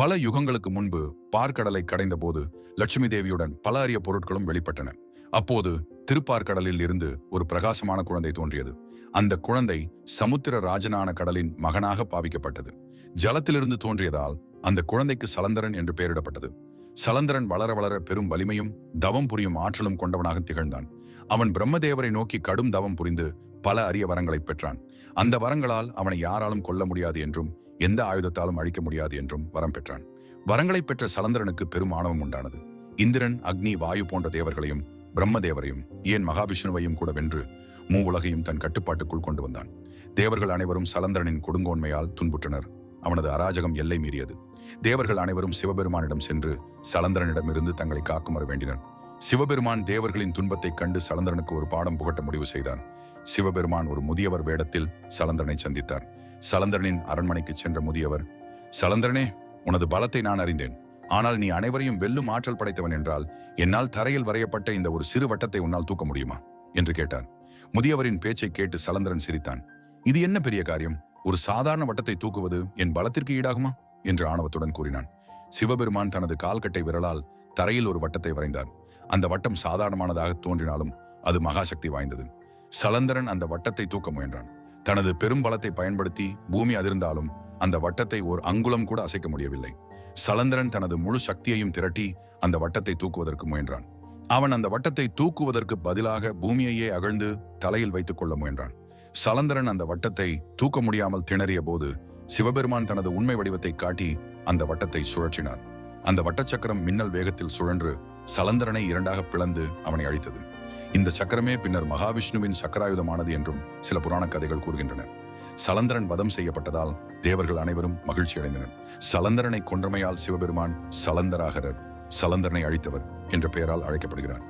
பல யுகங்களுக்கு முன்பு பார்க்கடலை கடைந்த போது லட்சுமி தேவியுடன் பல அரிய பொருட்களும் வெளிப்பட்டன. அப்போது திருப்பார்கடலில் இருந்து ஒரு பிரகாசமான குழந்தை தோன்றியது. அந்த குழந்தை சமுத்திர ராஜனான கடலின் மகனாக பாவிக்கப்பட்டது. ஜலத்திலிருந்து தோன்றியதால் அந்த குழந்தைக்கு சலந்தரன் என்று பெயரிடப்பட்டது. சலந்தரன் வளர வளர பெரும் வலிமையும் தவம் புரியும் ஆற்றலும் கொண்டவனாக திகழ்ந்தான். அவன் பிரம்மதேவரை நோக்கி கடும் தவம் புரிந்து பல அரிய வரங்களை பெற்றான். அந்த வரங்களால் அவனை யாராலும் கொல்ல முடியாது என்றும் எந்த ஆயுதத்தாலும் அழிக்க முடியாது என்றும் வரம் பெற்றான். வரங்களை பெற்ற சலந்தரனுக்கு பெரும் ஆணவம் உண்டானது. இந்திரன் அக்னி வாயு போன்ற தேவர்களையும் பிரம்மதேவரையும் ஏன் மகாவிஷ்ணுவையும் கூட வென்று மூ உலகையும் தன் கட்டுப்பாட்டுக்குள் கொண்டு வந்தான். தேவர்கள் அனைவரும் சலந்தரனின் கொடுங்கோன்மையால் துன்புற்றனர். அவனது அராஜகம் எல்லை மீறியது. தேவர்கள் அனைவரும் சிவபெருமானிடம் சென்று சலந்தரனிடமிருந்து தங்களை காக்குமாறு வேண்டினர். சிவபெருமான் தேவர்களின் துன்பத்தைக் கண்டு சலந்தரனுக்கு ஒரு பாடம் புகட்ட முடிவு செய்தார் சிவபெருமான் ஒரு முதியவர் வேடத்தில் சலந்தரனை சந்தித்தார். சலந்தரனின் அரண்மனைக்கு சென்ற முதியவர் சலந்தரனே உனது பலத்தை நான் அறிந்தேன். ஆனால் நீ அனைவரையும் வெல்லும் ஆற்றல் படைத்தவன் என்றால் என்னால் தரையில் வரையப்பட்ட இந்த ஒரு சிறு வட்டத்தை உன்னால் தூக்க முடியுமா? என்று கேட்டார். முதியவரின் பேச்சை கேட்டு சலந்தரன் சிரித்தான். இது என்ன பெரிய காரியம்? ஒரு சாதாரண வட்டத்தை தூக்குவது என் பலத்திற்கு ஈடாகுமா? என்று ஆணவத்துடன் கூறினான். சிவபெருமான் தனது கால்கட்டை விரலால் தரையில் ஒரு வட்டத்தை வரைந்தார். அந்த வட்டம் சாதாரணமானதாக தோன்றினாலும் அது மகாசக்தி வாய்ந்தது. சலந்தரன் அந்த வட்டத்தை தூக்க முயன்றான். தனது பெரும் பலத்தை பயன்படுத்தி பூமி அதிர்ந்தாலும் அந்த வட்டத்தை ஓர் அங்குலம் கூட அசைக்க முடியவில்லை. சலந்திரன் தனது முழு சக்தியையும் திரட்டி அந்த வட்டத்தை தூக்குவதற்கு முயன்றான். அவன் அந்த வட்டத்தை தூக்குவதற்கு பதிலாக பூமியையே அகழ்ந்து தலையில் வைத்துக் கொள்ள முயன்றான். சலந்தரன் அந்த வட்டத்தை தூக்க முடியாமல் திணறிய போது சிவபெருமான் தனது உண்மை வடிவத்தை காட்டி அந்த வட்டத்தை சுழற்றினார். அந்த வட்டச்சக்கரம் மின்னல் வேகத்தில் சுழன்று சலந்தரனை இரண்டாக பிளந்து அவனை அழித்தது. இந்த சக்கரமே பின்னர் மகாவிஷ்ணுவின் சக்கராயுதமானது என்றும் சில புராண கதைகள் கூறுகின்றன. சலந்தரன் வதம் செய்யப்பட்டதால் தேவர்கள் அனைவரும் மகிழ்ச்சி அடைந்தனர். சலந்தரனை கொன்றமையால் சிவபெருமான் சலந்தராகரர் சலந்தரனை அழித்தவர் என்ற பெயரால் அழைக்கப்படுகிறார்.